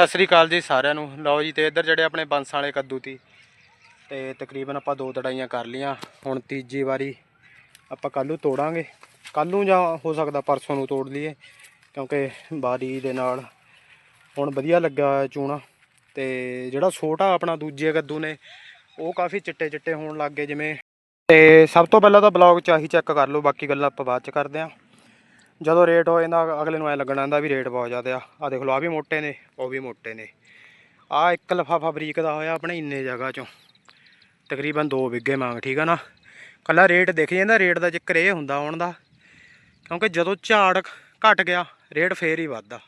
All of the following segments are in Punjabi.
ਸਤਿ ਸ੍ਰੀ ਅਕਾਲ ਜੀ ਸਾਰਿਆਂ ਨੂੰ। ਲਓ ਜੀ ਤੇ ਇੱਧਰ ਜਿਹੜੇ ਆਪਣੇ ਬੰਸਾਂ ਵਾਲੇ ਕੱਦੂ ਤੀ। ਤੇ ਤਕਰੀਬਨ ਆਪਾਂ ਦੋ ਤੜਾਈਆਂ ਕਰ ਲੀਆਂ ਹੁਣ ਤੀਜੀ ਵਾਰੀ ਆਪਾਂ ਕੱਲ੍ਹ ਨੂੰ ਤੋੜਾਂਗੇ। ਕੱਲ੍ਹ ਨੂੰ ਜਾਂ ਹੋ ਸਕਦਾ ਪਰਸੋਂ ਨੂੰ ਤੋੜ ਲਈਏ, ਕਿਉਂਕਿ ਬਾਰੀ ਦੇ ਨਾਲ ਹੁਣ ਵਧੀਆ ਲੱਗਾ ਚੂਣਾ। ਤੇ ਜਿਹੜਾ ਛੋਟਾ ਆਪਣਾ ਦੂਜੇ ਕੱਦੂ ਨੇ, ਉਹ ਕਾਫੀ ਚਿੱਟੇ ਚਿੱਟੇ ਹੋਣ ਲੱਗ ਗਏ ਜਿਵੇਂ ਤੇ ਸਭ ਤੋਂ ਪਹਿਲਾਂ ਤਾਂ ਬਲੌਗ ਚ ਆਹੀ ਚੈੱਕ ਕਰ ਲਓ, ਬਾਕੀ ਗੱਲਾਂ ਆਪਾਂ ਬਾਅਦ ਚ ਕਰਦੇ ਆਂ। ਜਦੋਂ ਰੇਟ ਹੋ ਜਾਂਦਾ, ਅਗਲੇ ਨੂੰ ਐ ਲੱਗਣਾ ਹੁੰਦਾ ਵੀ ਰੇਟ ਬਹੁਤ ਜ਼ਿਆਦਾ ਆ। ਆ ਦੇਖ ਲਓ ਆ ਵੀ ਮੋਟੇ ਨੇ, ਉਹ ਵੀ ਮੋਟੇ ਨੇ। ਆ ਇੱਕ ਲਫਾਫਾ ਬਰੀਕ ਦਾ ਹੋਇਆ ਆਪਣੇ ਇੰਨੇ ਜਗ੍ਹਾ ਚੋਂ। ਤਕਰੀਬਨ 2 ਵਿਗੇ ਮੰਗ, ਠੀਕ ਆ ਨਾ? ਕੱਲਾ ਰੇਟ ਦਿਖ ਜਾਂਦਾ, ਰੇਟ ਦਾ ਚੱਕਰ ਇਹ ਹੁੰਦਾ ਹੁਣ ਦਾ, ਕਿਉਂਕਿ ਜਦੋਂ ਝਾੜ ਘਟ ਗਿਆ, ਰੇਟ ਫੇਰ ਹੀ ਵੱਧਦਾ।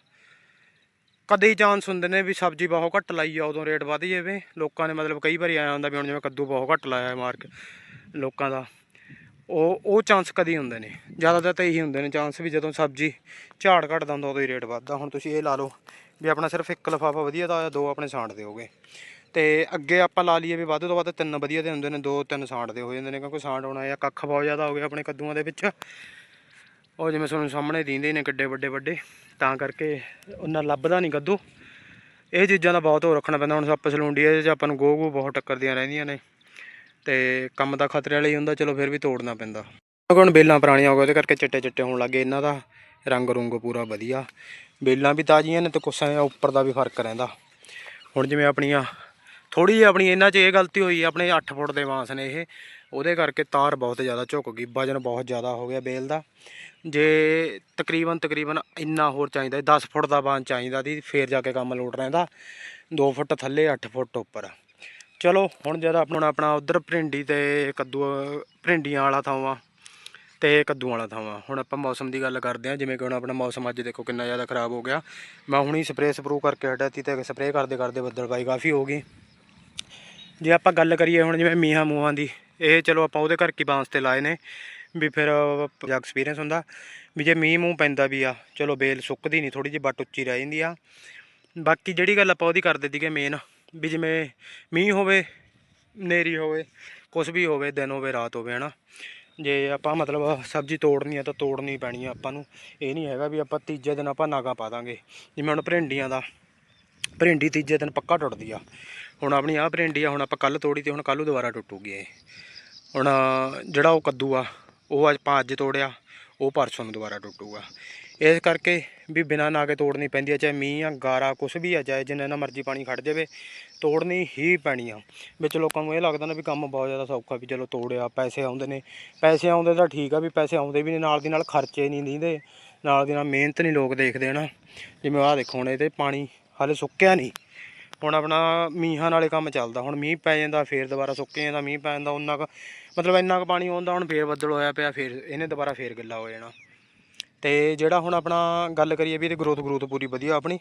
ਕਦੇ ਹੀ ਚਾਂਸ ਹੁੰਦੇ ਨੇ ਵੀ ਸਬਜ਼ੀ ਬਹੁਤ ਘੱਟ ਲਾਈ ਆ, ਉਦੋਂ ਰੇਟ ਵਧ ਜਾਵੇ। ਲੋਕਾਂ ਨੇ ਮਤਲਬ ਕਈ ਵਾਰੀ ਆਇਆ ਹੁੰਦਾ ਵੀ ਹੁਣ ਜਿਵੇਂ ਕੱਦੂ ਬਹੁਤ ਘੱਟ ਲਾਇਆ ਮਾਰਕ ਲੋਕਾਂ ਦਾ। ਉਹ ਉਹ ਚਾਂਸ ਕਦੀ ਹੁੰਦੇ ਨੇ ਜ਼ਿਆਦਾਤਰ ਤਾਂ ਇਹੀ ਹੁੰਦੇ ਨੇ ਚਾਂਸ ਵੀ ਜਦੋਂ ਸਬਜ਼ੀ ਝਾੜ ਘਟਦਾ ਹੁੰਦਾ, ਉਦੋਂ ਹੀ ਰੇਟ ਵੱਧਦਾ। ਹੁਣ ਤੁਸੀਂ ਇਹ ਲਾ ਲਓ ਵੀ ਆਪਣਾ ਸਿਰਫ ਇੱਕ ਲਫਾਫਾ ਵਧੀਆ ਦਾ ਆਇਆ ਦੋ ਆਪਣੇ ਸਾਂਡ ਦੇ ਹੋਗੇ ਤੇ ਅੱਗੇ ਆਪਾਂ ਲਾ ਲਈਏ ਵੀ ਵੱਧ ਤੋਂ ਵੱਧ ਤਿੰਨ ਵਧੀਆ ਦੇ ਹੁੰਦੇ ਨੇ, ਦੋ ਤਿੰਨ ਸਾਂਡ ਦੇ ਹੋ ਜਾਂਦੇ ਨੇ, ਕਿਉਂਕਿ ਸਾਂਡ ਹੋਣਾ ਜਾਂ ਕੱਖ ਬਹੁਤ ਜ਼ਿਆਦਾ ਹੋ ਗਿਆ ਆਪਣੇ ਕੱਦੂਆਂ ਦੇ ਵਿੱਚ। ਉਹ ਜਿਵੇਂ ਤੁਹਾਨੂੰ ਸਾਹਮਣੇ ਦਿੰਦੇ ਨੇ ਕਿੱਡੇ ਵੱਡੇ ਵੱਡੇ, ਤਾਂ ਕਰਕੇ ਉਹਨਾਂ ਲੱਭਦਾ ਨਹੀਂ ਕੱਦੂ। ਇਹ ਚੀਜ਼ਾਂ ਦਾ ਬਹੁਤ ਹੋ ਰੱਖਣਾ ਪੈਂਦਾ। ਹੁਣ ਸੱਪ ਸਲੂੰਡੀ ਇਹਦੇ 'ਚ ਆਪਾਂ ਨੂੰ ਗੋਹ ਗੂ ਬਹੁਤ ਟੱਕਰਦੀਆਂ ਰਹਿੰਦੀਆਂ ਨੇ। ਤੇ ਕੰਮ ਦਾ ਖਤਰੇ ਵਾਲਾ ਹੀ ਹੁੰਦਾ, ਚਲੋ ਫਿਰ ਵੀ ਤੋੜਨਾ ਪੈਂਦਾ। ਹੁਣ ਬੇਲਾਂ ਪੁਰਾਣੀਆਂ ਹੋ ਗਈਆਂ, ਉਹਦੇ ਕਰਕੇ ਚਿੱਟੇ ਚਿੱਟੇ ਹੋਣ ਲੱਗੇ ਇਹਨਾਂ ਦਾ। ਰੰਗ ਰੁੰਗ ਪੂਰਾ ਵਧੀਆ। ਬੇਲਾਂ ਵੀ ਤਾਜ਼ੀਆਂ ਨੇ ਤੇ ਕੁਛ ਐਂ ਉੱਪਰ ਦਾ ਵੀ ਫ਼ਰਕ ਰਹਿੰਦਾ। ਹੁਣ ਜਿਵੇਂ ਆਪਣੀਆਂ ਥੋੜੀ ਜਿਹੀ ਆਪਣੀ ਇਹਨਾਂ 'ਚ ਇਹ ਗਲਤੀ ਹੋਈ, ਆਪਣੇ 8 ਫੁੱਟ ਦੇ ਬਾਂਸ ਨੇ ਇਹ, ਉਹਦੇ ਕਰਕੇ ਤਾਰ ਬਹੁਤ ਜ਼ਿਆਦਾ ਝੁਕ ਗਈ, ਵਜਨ ਬਹੁਤ ਜ਼ਿਆਦਾ ਹੋ ਗਿਆ ਬੇਲ ਦਾ। ਜੇ ਤਕਰੀਬਨ ਤਕਰੀਬਨ ਇੰਨਾ ਹੋਰ ਚਾਹੀਦਾ 10 ਫੁੱਟ ਦਾ ਬਾਂਸ ਚਾਹੀਦਾ ਦੀ ਫੇਰ ਜਾ ਕੇ ਕੰਮ ਲੋਟ ਰਹਿੰਦਾ। 2 ਫੁੱਟ ਥੱਲੇ 8 ਫੁੱਟ ਉੱਪਰ। ਚਲੋ, ਹੁਣ ਜਦ ਆਪਣਾ ਆਪਣਾ ਉਧਰ ਭਿੰਡੀ ਤੇ ਕੱਦੂ, ਭਿੰਡੀਆਂ ਵਾਲਾ ਥਾਵਾਂ ਤੇ ਕੱਦੂ ਵਾਲਾ ਥਾਵਾਂ। ਹੁਣ ਆਪਾਂ ਮੌਸਮ ਦੀ ਗੱਲ ਕਰਦੇ ਹਾਂ, ਜਿਵੇਂ ਕਿ ਹੁਣ ਆਪਣਾ ਮੌਸਮ ਅੱਜ ਦੇਖੋ ਕਿੰਨਾ ਜ਼ਿਆਦਾ ਖਰਾਬ ਹੋ ਗਿਆ। ਮੈਂ ਹੁਣੀ ਸਪਰੇਅ ਸਪਰੂ ਕਰਕੇ ਹਟਿਆ ਤੀ ਤੇ ਸਪਰੇਅ ਕਰਦੇ ਕਰਦੇ ਬੱਦਲਬਾਈ ਕਾਫੀ ਹੋ ਗਈ। ਜੇ ਆਪਾਂ ਗੱਲ ਕਰੀਏ ਹੁਣ ਜਿਵੇਂ ਮੀਹਾਂ ਮੂਹਾਂ ਦੀ, ਇਹ ਚਲੋ ਆਪਾਂ ਉਹਦੇ ਕਰਕੇ ਬਾਂਸ ਤੇ ਲਾਏ ਨੇ, ਵੀ ਫਿਰ ਜਾਂ ਐਕਸਪੀਰੀਅੰਸ ਹੁੰਦਾ। ਵੀ ਜੇ ਮੀਂਹ ਮੂੰਹ ਪੈਂਦਾ ਵੀ ਆ, ਚਲੋ ਬੇਲ ਸੁੱਕਦੀ ਨਹੀਂ ਥੋੜੀ ਜਿਹੀ ਬੱਟ ਉੱਚੀ ਰਹਿ ਜਾਂਦੀ ਆ। ਬਾਕੀ ਜਿਹੜੀ ਗੱਲ ਆਪਾਂ ਉਹਦੀ ਕਰਦੇ ਸੀਗੇ ਮੇਨ ਵੀ ਜਿਵੇਂ ਮੀਂਹ ਹੋਵੇ ਨੇਰੀ ਹੋਵੇ ਕੁਝ ਵੀ ਹੋਵੇ, ਦਿਨ ਹੋਵੇ, ਰਾਤ ਹੋਵੇ, ਹਨਾ। ਜੇ ਆਪਾਂ ਮਤਲਬ ਸਬਜ਼ੀ ਤੋੜਨੀ ਆ ਤਾਂ ਤੋੜਨੀ ਪੈਣੀ ਆ ਆਪਾਂ ਨੂੰ। ਇਹ ਨਹੀਂ ਹੈਗਾ ਵੀ ਆਪਾਂ ਤੀਜੇ ਦਿਨ ਆਪਾਂ ਨਾਗਾ ਪਾ ਦਾਂਗੇ। ਜਿਵੇਂ ਹੁਣ ਭਰਿੰਡੀਆਂ ਦਾ ਭਰਿੰਡੀ ਤੀਜੇ ਦਿਨ ਪੱਕਾ ਟੁੱਟਦੀ ਆ। ਹੁਣ ਆਪਣੀ ਆਹ ਭਰਿੰਡੀ ਆ, ਹੁਣ ਆਪਾਂ ਕੱਲ ਤੋੜੀ ਤੇ ਹੁਣ ਕੱਲ੍ਹ ਦੁਬਾਰਾ ਟੁੱਟੂਗੀ ਇਹ। ਹੁਣ ਜਿਹੜਾ ਉਹ ਕੱਦੂ ਆ, ਉਹ ਅੱਜ ਆਪਾਂ ਅੱਜ ਤੋੜਿਆ, ਉਹ ਪਰਸੋਂ ਨੂੰ ਦੁਬਾਰਾ ਟੁੱਟੂਗਾ। ਇਸ ਕਰਕੇ ਵੀ ਬਿਨਾਂ ਨਾਗੇ ਤੋੜਨੀ ਪੈਂਦੀ ਆ, ਚਾਹੇ ਮੀਂਹ ਆ, ਗਾਰਾ ਕੁਝ ਵੀ ਆ, ਚਾਹੇ ਜਿੰਨਾ ਨਾ ਮਰਜ਼ੀ ਪਾਣੀ ਖੜ ਜਾਵੇ, ਤੋੜਨੀ ਹੀ ਪੈਣੀ ਆ। ਵਿੱਚ ਲੋਕਾਂ ਨੂੰ ਇਹ ਲੱਗਦਾ ਨਾ ਵੀ ਕੰਮ ਬਹੁਤ ਜ਼ਿਆਦਾ ਸੌਖਾ ਵੀ ਚਲੋ ਤੋੜਿਆ, ਪੈਸੇ ਆਉਂਦੇ ਨੇ। ਪੈਸੇ ਆਉਂਦੇ ਤਾਂ ਠੀਕ ਆ ਵੀ ਪੈਸੇ ਆਉਂਦੇ ਵੀ ਨੇ, ਨਾਲ ਦੀ ਨਾਲ ਖਰਚੇ ਨਹੀਂ ਦਿੰਦੇ, ਨਾਲ ਦੀ ਨਾਲ ਮਿਹਨਤ ਨਹੀਂ ਲੋਕ ਦੇਖਦੇ ਨਾ ਜਿਵੇਂ ਆਹ ਦੇਖੋ ਹੁਣ ਇਹਦੇ ਪਾਣੀ ਹਾਲੇ ਸੁੱਕਿਆ ਨਹੀਂ ਹੁਣ ਆਪਣਾ ਮੀਂਹਾਂ ਨਾਲੇ ਕੰਮ ਚੱਲਦਾ, ਹੁਣ ਮੀਂਹ ਪੈ ਜਾਂਦਾ, ਫੇਰ ਦੁਬਾਰਾ ਸੁੱਕੇ ਜਾਂਦਾ, ਮੀਂਹ ਪੈ ਜਾਂਦਾ ਉਹਨਾਂ ਕੁ ਮਤਲਬ ਇੰਨਾ ਕੁ ਪਾਣੀ ਆਉਂਦਾ, ਹੁਣ ਫੇਰ ਬੱਦਲ ਹੋਇਆ ਪਿਆ, ਫੇਰ ਇਹਨੇ ਦੁਬਾਰਾ ਫੇਰ ਗਿੱਲਾ ਹੋ ਜਾਣਾ। ਤੇ ਜਿਹੜਾ ਹੁਣ ਆਪਣਾ ਗੱਲ ਕਰੀਏ ਵੀ ਇਹਦੀ ਗਰੋਥ ਗਰੋਥ ਪੂਰੀ ਵਧੀਆ ਆਪਣੀ,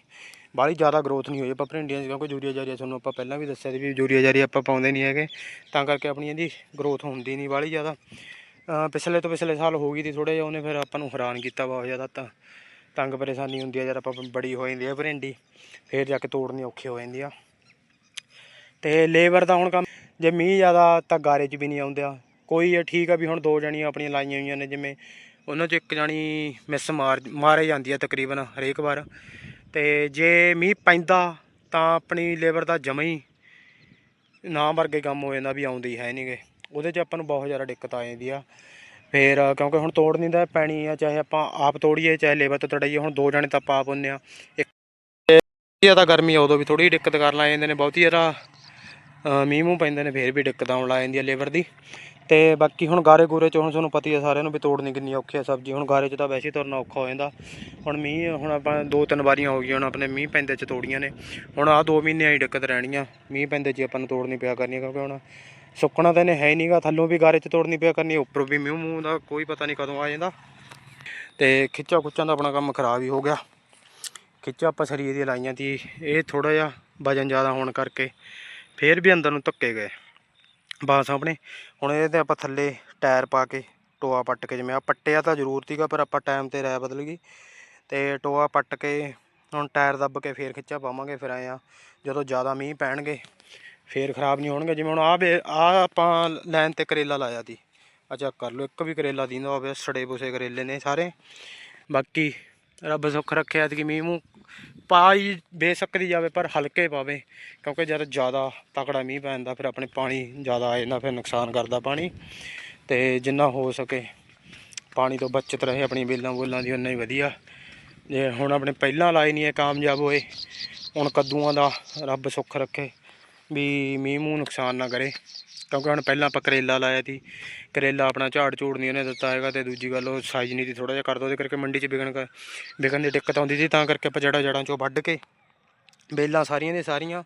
ਬਾਹਲੀ ਜ਼ਿਆਦਾ ਗਰੋਥ ਨਹੀਂ ਹੋਈ ਆਪਾਂ ਭਰਿੰਡੀਆਂ 'ਚ ਕਿਉਂਕਿ ਯੂਰੀਆ ਜਾਰੀਆ ਤੁਹਾਨੂੰ ਆਪਾਂ ਪਹਿਲਾਂ ਵੀ ਦੱਸਿਆ ਸੀ ਵੀ ਯੂਰੀਆ ਜਾਰੀ ਆਪਾਂ ਪਾਉਂਦੇ ਨਹੀਂ ਹੈਗੇ, ਤਾਂ ਕਰਕੇ ਆਪਣੀ ਇਹਦੀ ਗਰੋਥ ਹੁੰਦੀ ਨਹੀਂ ਬਾਹਲੀ ਜ਼ਿਆਦਾ। ਪਿਛਲੇ ਤੋਂ ਪਿਛਲੇ ਸਾਲ ਹੋ ਗਈ ਸੀ ਥੋੜਾ ਜਿਹਾ, ਉਹਨੇ ਫਿਰ ਆਪਾਂ ਨੂੰ ਹੈਰਾਨ ਕੀਤਾ ਬਹੁਤ ਜ਼ਿਆਦਾ, ਤਾਂ ਤੰਗ ਪਰੇਸ਼ਾਨੀ ਹੁੰਦੀ ਆ ਜਦ ਆਪਾਂ ਬੜੀ ਹੋ ਜਾਂਦੀ ਆ ਭਰਿੰਡੀ, ਫੇਰ ਜਾ ਕੇ ਤੋੜਨੀ ਔਖੀ ਹੋ ਜਾਂਦੀ ਆ। ਤੇ ਲੇਬਰ ਦਾ ਹੁਣ ਕੰਮ, ਜੇ ਮੀਂਹ ਜ਼ਿਆਦਾ ਤਾਂ ਗਾਰੇ 'ਚ ਵੀ ਨਹੀਂ ਆਉਂਦਾ ਕੋਈ ਇਹ ਠੀਕ ਆ ਵੀ ਹੁਣ ਦੋ ਜਣੀਆਂ ਆਪਣੀਆਂ ਲਾਈਆਂ ਹੋਈਆਂ ਨੇ, ਜਿਵੇਂ ਉਹਨਾਂ 'ਚ ਇੱਕ ਜਣੀ ਮਿਸ ਮਾਰ ਮਾਰੇ ਜਾਂਦੀ ਆ ਤਕਰੀਬਨ ਹਰੇਕ ਵਾਰ। ਤੇ ਜੇ ਮੀਂਹ ਪੈਂਦਾ ਤਾਂ ਆਪਣੀ ਲੇਬਰ ਦਾ ਜਮਾ ਹੀ ਨਾ ਵਰਗੇ ਕੰਮ ਹੋ ਜਾਂਦਾ ਵੀ ਆਉਂਦੀ ਹੈ ਨਹੀਂਗੇ ਉਹਦੇ 'ਚ ਆਪਾਂ ਨੂੰ ਬਹੁਤ ਜ਼ਿਆਦਾ ਦਿੱਕਤ ਆ ਜਾਂਦੀ ਆ। ਫੇਰ ਕਿਉਂਕਿ ਹੁਣ ਤੋੜ ਨਹੀਂ ਦਾ ਪੈਣੀ ਆ, ਚਾਹੇ ਆਪਾਂ ਆਪ ਤੋੜੀਏ, ਚਾਹੇ ਲੇਬਰ ਤੋਂ ਤੜਾਈਏ, ਹੁਣ ਦੋ ਜਣੇ ਤਾਂ ਆਪਾਂ ਆਪ ਹੁੰਨੇ ਆ। ਇੱਕ ਜ਼ਿਆਦਾ ਗਰਮੀ ਆ, ਉਦੋਂ ਵੀ ਥੋੜੀ ਦਿੱਕਤ ਕਰਨ ਲਾ ਜਾਂਦੇ ਨੇ, ਬਹੁਤੀ ਜ਼ਿਆਦਾ ਮੀਂਹ ਮੂੰਹ ਪੈਂਦੇ ਨੇ, ਫੇਰ ਵੀ ਦਿੱਕਤ ਆਉਣ ਲੱਗ ਜਾਂਦੀ ਆ ਲੇਬਰ ਦੀ। ਤੇ ਬਾਕੀ ਹੁਣ ਗਾਰੇ ਗੂਰੇ ਚ ਹੁਣ ਤੁਹਾਨੂੰ ਪਤਾ ਹੀ ਆ ਸਾਰਿਆਂ ਨੂੰ ਵੀ ਤੋੜਨੀ ਕਿੰਨੀ ਔਖੀ ਹੈ ਸਬਜ਼ੀ। ਹੁਣ ਗਾਰੇ ਚ ਤਾਂ ਵੈਸੇ ਤੁਰਨਾ ਔਖਾ ਹੋ ਜਾਂਦਾ। ਹੁਣ ਮੀਂਹ, ਹੁਣ ਆਪਾਂ ਦੋ ਤਿੰਨ ਵਾਰੀਆਂ ਹੋ ਗਈਆਂ, ਹੁਣ ਆਪਣੇ ਮੀਂਹ ਪੈਂਦੇ ਚ ਤੋੜੀਆਂ ਨੇ। ਹੁਣ ਆਹ ਦੋ ਮਹੀਨੇ ਆਈ ਦਿੱਕਤ ਰਹਿਣੀਆਂ। ਮੀਂਹ ਪੈਂਦੇ ਚ ਹੀ ਆਪਾਂ ਨੂੰ ਤੋੜਨੀ ਪਿਆ ਕਰਨੀ ਕਿਉਂਕਿ ਹੁਣ ਸੁੱਕਣਾ ਤਾਂ ਇਹਨੇ ਹੈ ਹੀ ਨਹੀਂਗਾ, ਥੱਲੋਂ ਵੀ ਗਾਰੇ ਚ ਤੋੜਨੀ ਪਿਆ ਕਰਨੀ, ਉੱਪਰੋਂ ਵੀ ਮੀਂਹ, ਮੂੰਹ ਦਾ ਕੋਈ ਪਤਾ ਨਹੀਂ ਕਦੋਂ ਆ ਜਾਂਦਾ। ਤੇ ਖਿੱਚਾ ਖੁੱਚਾਂ ਦਾ ਆਪਣਾ ਕੰਮ ਖਰਾਬ ਹੀ ਹੋ ਗਿਆ। ਖਿੱਚਾ ਆਪਾਂ ਸਰੀਰ ਦੀ ਲਾਈਆਂ ਸੀ ਇਹ ਥੋੜਾ ਜਿਹਾ ਵਜਨ ਜ਼ਿਆਦਾ ਹੋਣ ਕਰਕੇ ਫੇਰ ਵੀ ਅੰਦਰ ਨੂੰ ਧੱਕੇ ਗਏ। ਬਾਸ ਆਪਣੇ ਹੁਣ ਇਹਦੇ ਤੇ ਆਪਾਂ ਥੱਲੇ ਟਾਇਰ ਪਾ ਕੇ ਟੋਆ ਪੱਟ ਕੇ ਜਿਵੇਂ ਆ ਪੱਟਿਆ ਤਾਂ ਜ਼ਰੂਰ ਸੀਗਾ ਪਰ ਆਪਾਂ ਟਾਈਮ ਤੇ ਰਾਇ ਬਦਲ ਗਈ। ਤੇ ਟੋਆ ਪੱਟ ਕੇ ਹੁਣ ਟਾਇਰ ਦੱਬ ਕੇ ਫੇਰ ਖਿੱਚਾ ਪਾਵਾਂਗੇ, ਫਿਰ ਆਏ ਆ ਜਦੋਂ ਜ਼ਿਆਦਾ ਮੀਂਹ ਪੈਣਗੇ, ਫੇਰ ਖਰਾਬ ਨਹੀਂ ਹੋਣਗੇ। ਜਿਵੇਂ ਹੁਣ ਆ ਆ ਆਪਾਂ ਲਾਈਨ ਤੇ ਕਰੇਲਾ ਲਾਇਆ ਤੀ ਆ ਚੈੱਕ ਕਰ ਲਓ, ਇੱਕ ਵੀ ਕਰੇਲਾ ਦੀਂਦਾ ਹੋਵੇ, ਸੜੇ ਬੁਸੇ ਕਰੇਲੇ ਨੇ ਸਾਰੇ। ਬਾਕੀ ਰੱਬ ਸੁੱਖ ਰੱਖਿਆ ਕਿ ਮੀਂਹ ਮੂੰਹ ਪਾ ਹੀ ਬੇਸ਼ੱਕ ਜਾਵੇ, ਪਰ ਹਲਕੇ ਪਾਵੇ, ਕਿਉਂਕਿ ਜਦ ਜ਼ਿਆਦਾ ਤਕੜਾ ਮੀਂਹ ਪੈਂਦਾ ਫਿਰ ਆਪਣੇ ਪਾਣੀ ਜ਼ਿਆਦਾ ਆ ਜਾਂਦਾ, ਫਿਰ ਨੁਕਸਾਨ ਕਰਦਾ ਪਾਣੀ, ਤੇ ਜਿੰਨਾ ਹੋ ਸਕੇ ਪਾਣੀ ਤੋਂ ਬਚਤ ਰਹੇ ਆਪਣੀ ਬੇਲਾਂ ਬੋਲਾਂ ਦੀ ਉਨਾ ਹੀ ਵਧੀਆ। ਜੇ ਹੁਣ ਆਪਣੇ ਪਹਿਲਾਂ ਲਾਏ ਨਹੀਂ ਹੈ ਕਾਮਯਾਬ ਹੋਏ, ਹੁਣ ਕੱਦੂਆਂ ਦਾ ਰੱਬ ਸੁੱਖ ਰੱਖੇ ਵੀ ਮੀਂਹ ਮੂੰਹ ਨੁਕਸਾਨ ਨਾ ਕਰੇ ਕਿਉਂਕਿ ਹੁਣ ਪਹਿਲਾਂ ਆਪਾਂ ਕਰੇਲਾ ਲਾਇਆ ਸੀ ਕਰੇਲਾ ਆਪਣਾ ਝਾੜ ਝੂੜ ਨਹੀਂ ਉਹਨੇ ਦਿੱਤਾ ਹੈਗਾ ਤੇ ਦੂਜੀ ਗੱਲ ਉਹ ਸਾਈਜ਼ ਨਹੀਂ ਸੀ ਥੋੜਾ ਜਿਹਾ ਕਰ ਕਰਦਾ ਉਹਦੇ ਕਰਕੇ ਮੰਡੀ 'ਚ ਵਿਕਣ ਕਰ ਵਿਕਣ ਦੀ ਦਿੱਕਤ ਆਉਂਦੀ ਸੀ ਤਾਂ ਕਰਕੇ ਆਪਾਂ ਜੜਾ ਜੜਾਂ ਚੋਂ ਵੱਢ ਕੇ ਬੇਲਾਂ ਸਾਰੀਆਂ ਦੇ ਸਾਰੀਆਂ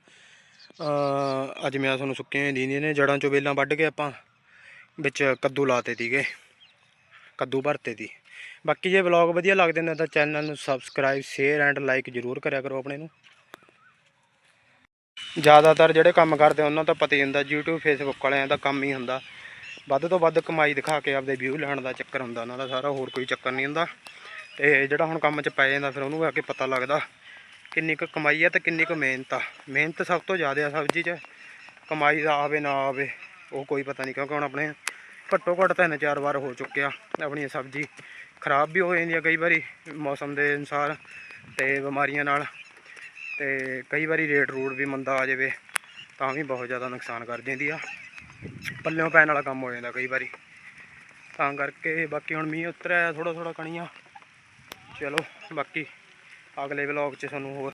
ਅ, ਅੱਜ ਮੈਂ ਤੁਹਾਨੂੰ ਸੁੱਕੀਆਂ ਦਿੰਦੀਆਂ ਨੇ ਜੜਾਂ ਚੋਂ ਬੇਲਾਂ ਵੱਢ ਕੇ ਆਪਾਂ ਵਿੱਚ ਕੱਦੂ ਲਾਤੇ ਸੀਗੇ ਕੱਦੂ ਭਰਤੇ ਸੀ। ਬਾਕੀ ਜੇ ਵਲੌਗ ਵਧੀਆ ਲੱਗਦੇ ਨੇ ਤਾਂ ਚੈਨਲ ਨੂੰ ਸਬਸਕ੍ਰਾਈਬ ਸ਼ੇਅਰ ਐਂਡ ਲਾਈਕ ਜ਼ਰੂਰ ਕਰਿਆ ਕਰੋ ਆਪਣੇ ਨੂੰ। ਜ਼ਿਆਦਾਤਰ ਜਿਹੜੇ ਕੰਮ ਕਰਦੇ ਉਹਨਾਂ ਦਾ ਪਤਾ ਹੀ ਹੁੰਦਾ, YouTube, Facebook ਵਾਲਿਆਂ ਦਾ ਕੰਮ ਹੀ ਹੁੰਦਾ। ਵੱਧ ਤੋਂ ਵੱਧ ਕਮਾਈ ਦਿਖਾ ਕੇ ਆਪਦੇ ਵਿਊ ਲੈਣ ਦਾ ਚੱਕਰ ਹੁੰਦਾ, ਉਹਨਾਂ ਦਾ ਸਾਰਾ, ਹੋਰ ਕੋਈ ਚੱਕਰ ਨਹੀਂ ਹੁੰਦਾ। ਤੇ ਜਿਹੜਾ ਹੁਣ ਕੰਮ 'ਚ ਪੈ ਜਾਂਦਾ, ਫਿਰ ਉਹਨੂੰ ਆ ਕੇ ਪਤਾ ਲੱਗਦਾ, ਕਿੰਨੀ ਕੁ ਕਮਾਈ ਆ ਤੇ ਕਿੰਨੀ ਕੁ ਮਿਹਨਤ ਆ। ਮਿਹਨਤ ਸਭ ਤੋਂ ਜ਼ਿਆਦਾ ਆ ਸਬਜ਼ੀ 'ਚ। ਕਮਾਈ ਦਾ ਆਵੇ ਨਾ ਆਵੇ, ਉਹ ਕੋਈ ਪਤਾ ਨਹੀਂ, ਕਿਉਂਕਿ ਹੁਣ ਆਪਣੇ ਘੱਟੋ ਘੱਟ ਤਿੰਨ ਚਾਰ ਵਾਰ ਹੋ ਚੁੱਕਿਆ ਆਪਣੀ ਸਬਜ਼ੀ। ਖਰਾਬ ਵੀ ਹੋ ਜਾਂਦੀ ਆ ਕਈ ਵਾਰੀ ਮੌਸਮ ਦੇ ਅਨੁਸਾਰ ਤੇ ਬਿਮਾਰੀਆਂ ਨਾਲ। ਤੇ ਕਈ ਵਾਰੀ ਰੇਟ ਰੂਟ ਵੀ ਮੰਦਾ ਆ ਜਾਵੇ, ਤਾਂ ਵੀ ਬਹੁਤ ਜ਼ਿਆਦਾ ਨੁਕਸਾਨ ਕਰ ਦਿੰਦੀ ਆ। ਪੱਲਿਓਂ ਪੈਣ ਵਾਲਾ ਕੰਮ ਹੋ ਜਾਂਦਾ ਕਈ ਵਾਰੀ। ਤਾਂ ਕਰਕੇ ਬਾਕੀ ਹੁਣ ਮੀਂਹ ਉਤਰਿਆ ਥੋੜਾ ਥੋੜਾ ਕਣੀਆਂ। ਚਲੋ, ਬਾਕੀ ਅਗਲੇ ਵਲੌਗ 'ਚ ਤੁਹਾਨੂੰ ਹੋਰ